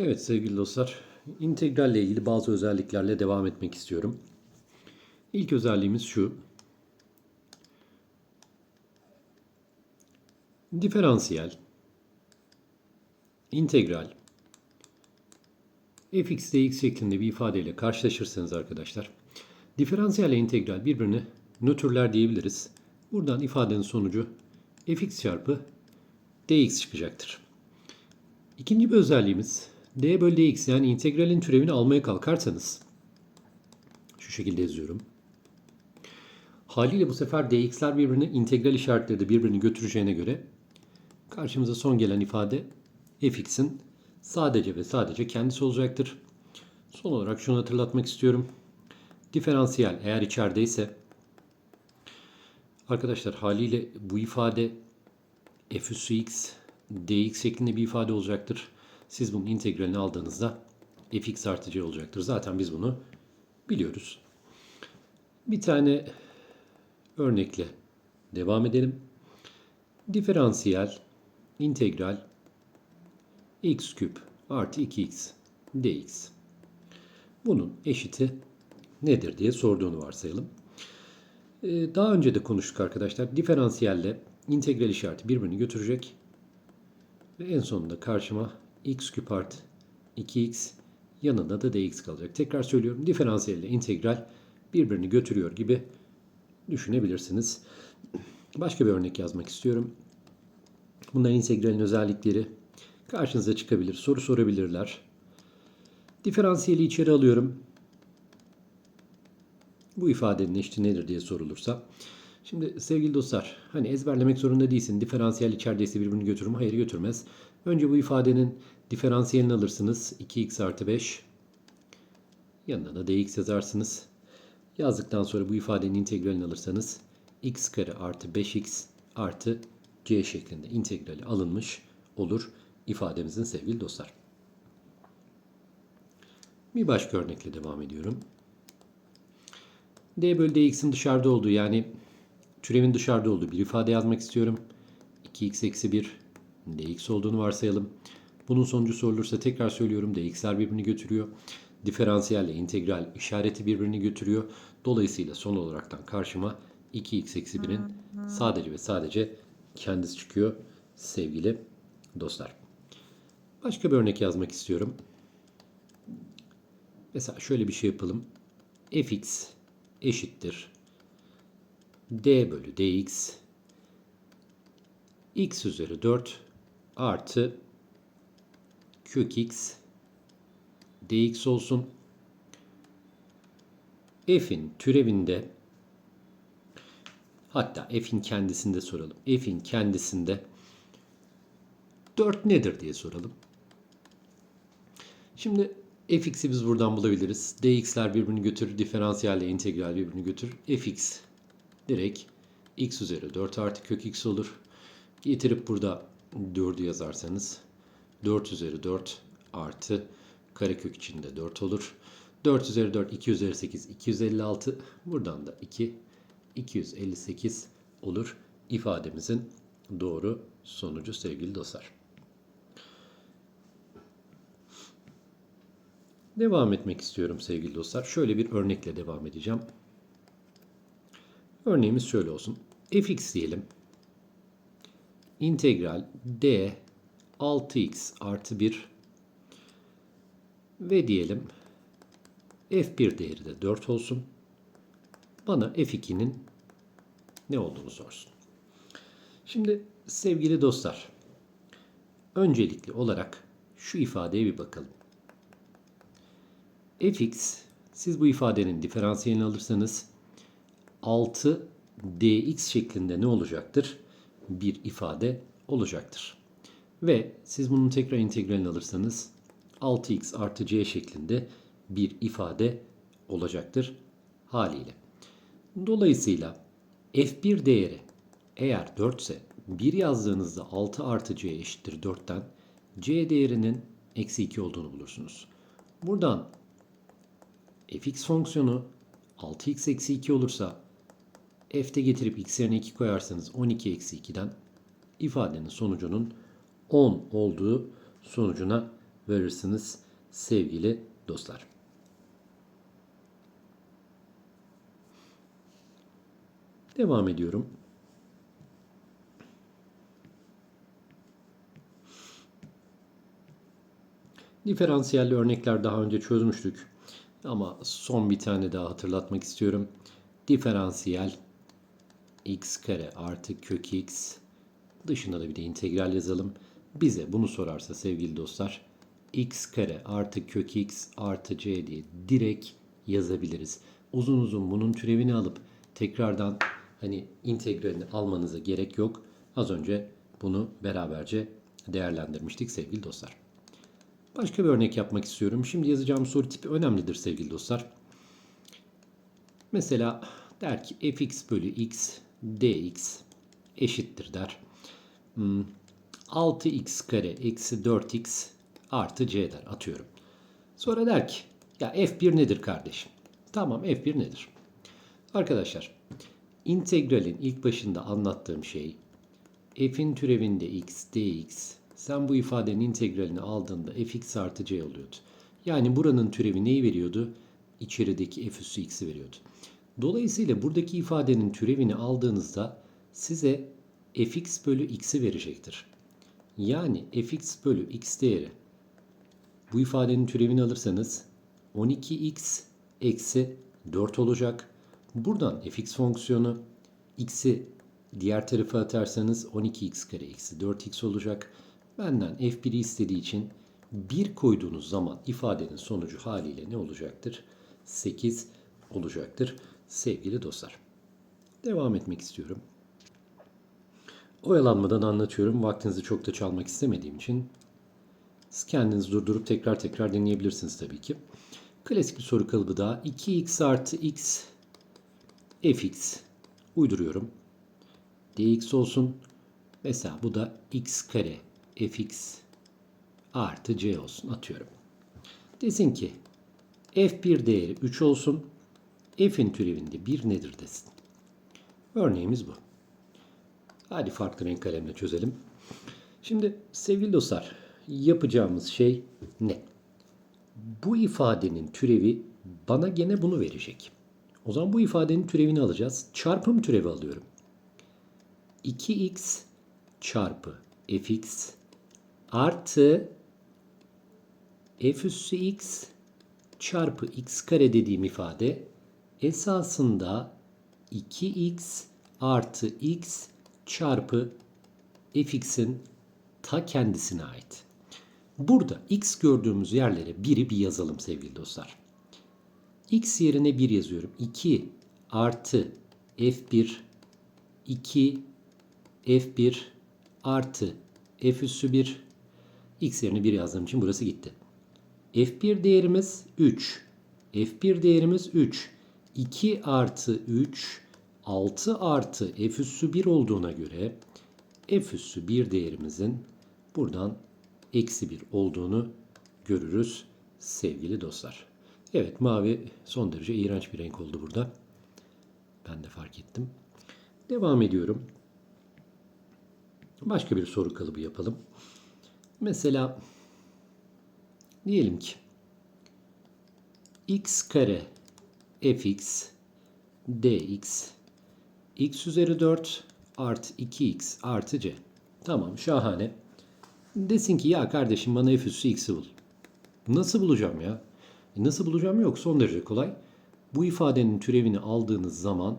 Evet sevgili dostlar, integralle ilgili bazı özelliklerle devam etmek istiyorum. İlk özelliğimiz şu. Diferansiyel, integral, fx dx şeklinde bir ifadeyle karşılaşırsanız arkadaşlar, diferansiyel ile integral birbirini nötrler diyebiliriz. Buradan ifadenin sonucu fx çarpı dx çıkacaktır. İkinci bir özelliğimiz d bölü dx yani integralin türevini almaya kalkarsanız şu şekilde yazıyorum. Haliyle bu sefer dx'ler birbirini integral işaretleri de birbirini götüreceğine göre karşımıza son gelen ifade fx'in sadece ve sadece kendisi olacaktır. Son olarak şunu hatırlatmak istiyorum. Diferansiyel eğer içerideyse arkadaşlar haliyle bu ifade f üssü x dx şeklinde bir ifade olacaktır. Siz bunun integralini aldığınızda fx artı olacaktır. Zaten biz bunu biliyoruz. Bir tane örnekle devam edelim. Diferansiyel integral x küp artı 2x dx. Bunun eşiti nedir diye sorduğunu varsayalım. Ee, daha önce de konuştuk arkadaşlar. Diferansiyelle integral işareti birbirini götürecek. Ve en sonunda karşıma x küp artı 2x yanında da dx kalacak. Tekrar söylüyorum diferansiyel ile integral birbirini götürüyor gibi düşünebilirsiniz. Başka bir örnek yazmak istiyorum. Bunların integralin özellikleri karşınıza çıkabilir. Soru sorabilirler. Diferansiyeli içeri alıyorum. Bu ifadenin eşiti nedir diye sorulursa. Şimdi sevgili dostlar hani ezberlemek zorunda değilsin. Diferansiyel içerideyse birbirini götürür mü? Hayır götürmez. Önce bu ifadenin diferansiyelini alırsınız. 2x artı 5. Yanına da dx yazarsınız. Yazdıktan sonra bu ifadenin integralini alırsanız x kare artı 5x artı c şeklinde integrali alınmış olur ifademizin sevgili dostlar. Bir başka örnekle devam ediyorum. d bölü dx'in dışarıda olduğu yani türevin dışarıda olduğu bir ifade yazmak istiyorum. 2x eksi 1 dx olduğunu varsayalım. Bunun sonucu sorulursa tekrar söylüyorum dx'ler birbirini götürüyor. Diferansiyelle integral işareti birbirini götürüyor. Dolayısıyla son olaraktan karşıma 2x eksi 1'in sadece ve sadece kendisi çıkıyor sevgili dostlar. Başka bir örnek yazmak istiyorum. Mesela şöyle bir şey yapalım. fx eşittir d bölü dx x üzeri 4 artı kök x dx olsun. f'in türevinde hatta f'in kendisinde soralım. f'in kendisinde 4 nedir diye soralım. Şimdi fx'i biz buradan bulabiliriz. dx'ler birbirini götürür. Diferansiyelle integral birbirini götürür. fx direkt x üzeri 4 artı kök x olur. Getirip burada 4'ü yazarsanız 4 üzeri 4 artı karekök içinde 4 olur. 4 üzeri 4 2 üzeri 8 256 buradan da 2 258 olur ifademizin doğru sonucu sevgili dostlar. Devam etmek istiyorum sevgili dostlar. Şöyle bir örnekle devam edeceğim. Örneğimiz şöyle olsun. fx diyelim. İntegral d 6x artı 1 ve diyelim f1 değeri de 4 olsun. Bana f2'nin ne olduğunu sorsun. Şimdi sevgili dostlar, öncelikli olarak şu ifadeye bir bakalım. fx, siz bu ifadenin diferansiyelini alırsanız 6 dx şeklinde ne olacaktır? Bir ifade olacaktır. Ve siz bunun tekrar integralini alırsanız 6x artı c şeklinde bir ifade olacaktır haliyle. Dolayısıyla f1 değeri eğer 4 ise 1 yazdığınızda 6 artı c eşittir 4'ten c değerinin eksi 2 olduğunu bulursunuz. Buradan fx fonksiyonu 6x eksi 2 olursa f'te getirip x yerine 2 koyarsanız 12 eksi 2'den ifadenin sonucunun 10 olduğu sonucuna verirsiniz sevgili dostlar. Devam ediyorum. Diferansiyelli örnekler daha önce çözmüştük. Ama son bir tane daha hatırlatmak istiyorum. Diferansiyel x kare artı kök x dışında da bir de integral yazalım. Bize bunu sorarsa sevgili dostlar x kare artı kök x artı c diye direkt yazabiliriz. Uzun uzun bunun türevini alıp tekrardan hani integralini almanıza gerek yok. Az önce bunu beraberce değerlendirmiştik sevgili dostlar. Başka bir örnek yapmak istiyorum. Şimdi yazacağım soru tipi önemlidir sevgili dostlar. Mesela der ki fx bölü x dx eşittir der. 6x kare eksi 4x artı c der atıyorum. Sonra der ki ya f1 nedir kardeşim? Tamam f1 nedir? Arkadaşlar integralin ilk başında anlattığım şey f'in türevinde x dx sen bu ifadenin integralini aldığında fx artı c oluyordu. Yani buranın türevi neyi veriyordu? İçerideki f üssü x'i veriyordu. Dolayısıyla buradaki ifadenin türevini aldığınızda size fx bölü x'i verecektir. Yani fx bölü x değeri bu ifadenin türevini alırsanız 12x eksi 4 olacak. Buradan fx fonksiyonu x'i diğer tarafa atarsanız 12x kare eksi 4x olacak. Benden f1'i istediği için 1 koyduğunuz zaman ifadenin sonucu haliyle ne olacaktır? 8 olacaktır sevgili dostlar. Devam etmek istiyorum. Oyalanmadan anlatıyorum. Vaktinizi çok da çalmak istemediğim için siz kendiniz durdurup tekrar tekrar deneyebilirsiniz tabii ki. Klasik bir soru kalıbı daha. 2x artı x fx uyduruyorum. dx olsun. Mesela bu da x kare fx artı c olsun atıyorum. Desin ki f1 değeri 3 olsun. F'in türevinde 1 nedir desin. Örneğimiz bu. Hadi farklı renk kalemle çözelim. Şimdi sevgili dostlar yapacağımız şey ne? Bu ifadenin türevi bana gene bunu verecek. O zaman bu ifadenin türevini alacağız. Çarpım türevi alıyorum. 2x çarpı fx artı f üssü x çarpı x kare dediğim ifade esasında 2x artı x çarpı fx'in ta kendisine ait. Burada x gördüğümüz yerlere biri bir yazalım sevgili dostlar. x yerine 1 yazıyorum. 2 artı f1 2 f1 artı f üssü 1 x yerine 1 yazdığım için burası gitti. f1 değerimiz 3. f1 değerimiz 3. 2 artı 3 6 artı f üssü 1 olduğuna göre f üssü 1 değerimizin buradan eksi 1 olduğunu görürüz sevgili dostlar. Evet mavi son derece iğrenç bir renk oldu burada. Ben de fark ettim. Devam ediyorum. Başka bir soru kalıbı yapalım. Mesela diyelim ki x kare fx dx x üzeri 4 artı 2x artı c. Tamam şahane. Desin ki ya kardeşim bana f üssü x'i bul. Nasıl bulacağım ya? E nasıl bulacağım yok son derece kolay. Bu ifadenin türevini aldığınız zaman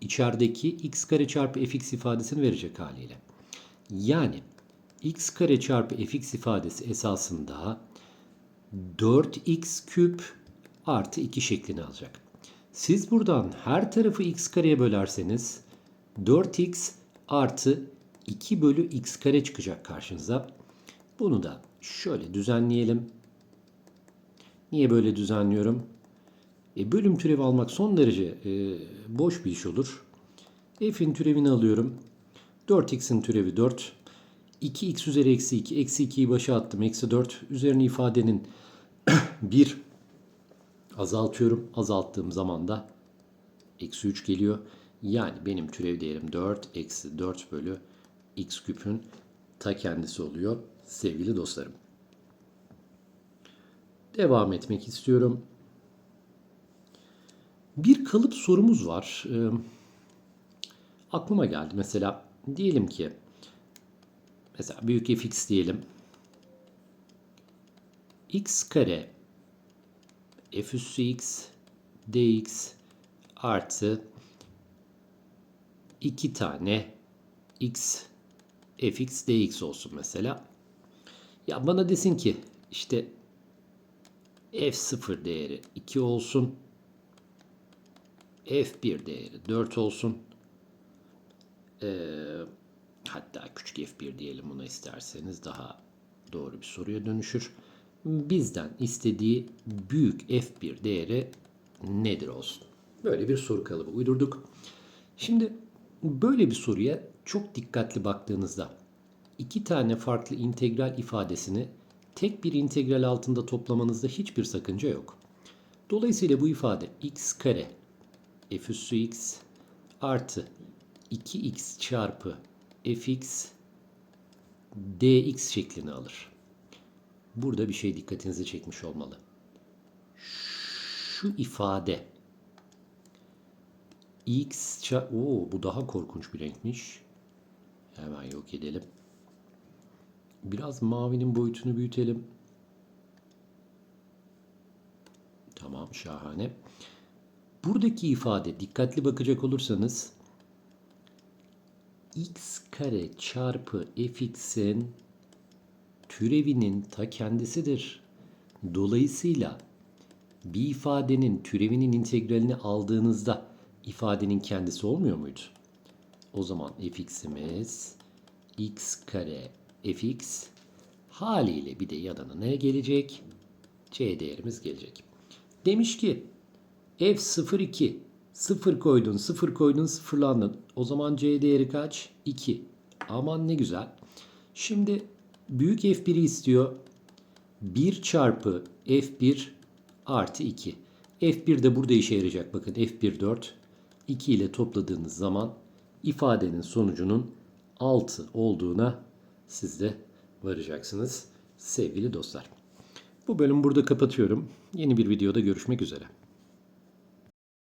içerideki x kare çarpı fx ifadesini verecek haliyle. Yani x kare çarpı fx ifadesi esasında 4x küp artı 2 şeklini alacak. Siz buradan her tarafı x kareye bölerseniz 4x artı 2 bölü x kare çıkacak karşınıza. Bunu da şöyle düzenleyelim. Niye böyle düzenliyorum? E, bölüm türevi almak son derece e, boş bir iş olur. F'in türevini alıyorum. 4x'in türevi 4. 2x üzeri eksi 2. Eksi 2'yi başa attım. Eksi 4. Üzerine ifadenin 1 azaltıyorum. Azalttığım zaman da eksi 3 geliyor. Yani benim türev değerim 4 eksi 4 bölü x küpün ta kendisi oluyor sevgili dostlarım. devam etmek istiyorum. Bir kalıp sorumuz var. Ee, aklıma geldi. Mesela diyelim ki mesela büyük fx diyelim. x kare f üssü x dx artı 2 tane x fx dx olsun mesela. Ya bana desin ki işte f0 değeri 2 olsun. f1 değeri 4 olsun. Ee, hatta küçük f1 diyelim buna isterseniz daha doğru bir soruya dönüşür. Bizden istediği büyük f1 değeri nedir olsun? Böyle bir soru kalıbı uydurduk. Şimdi böyle bir soruya çok dikkatli baktığınızda iki tane farklı integral ifadesini tek bir integral altında toplamanızda hiçbir sakınca yok. Dolayısıyla bu ifade x kare f üssü x artı 2x çarpı fx dx şeklini alır. Burada bir şey dikkatinizi çekmiş olmalı. Şu ifade x. Oo, bu daha korkunç bir renkmiş. Hemen yok edelim. Biraz mavinin boyutunu büyütelim. Tamam şahane. Buradaki ifade dikkatli bakacak olursanız x kare çarpı fx'in türevinin ta kendisidir. Dolayısıyla bir ifadenin türevinin integralini aldığınızda ifadenin kendisi olmuyor muydu? O zaman fx'imiz x kare fx haliyle bir de yanına ne gelecek? c değerimiz gelecek. Demiş ki f02 0 koydun 0 koydun sıfırlandın. O zaman c değeri kaç? 2. Aman ne güzel. Şimdi büyük f1'i istiyor. 1 çarpı f1 artı 2. f1 de burada işe yarayacak. Bakın f1 4. 2 ile topladığınız zaman ifadenin sonucunun 6 olduğuna siz de varacaksınız sevgili dostlar. Bu bölümü burada kapatıyorum. Yeni bir videoda görüşmek üzere.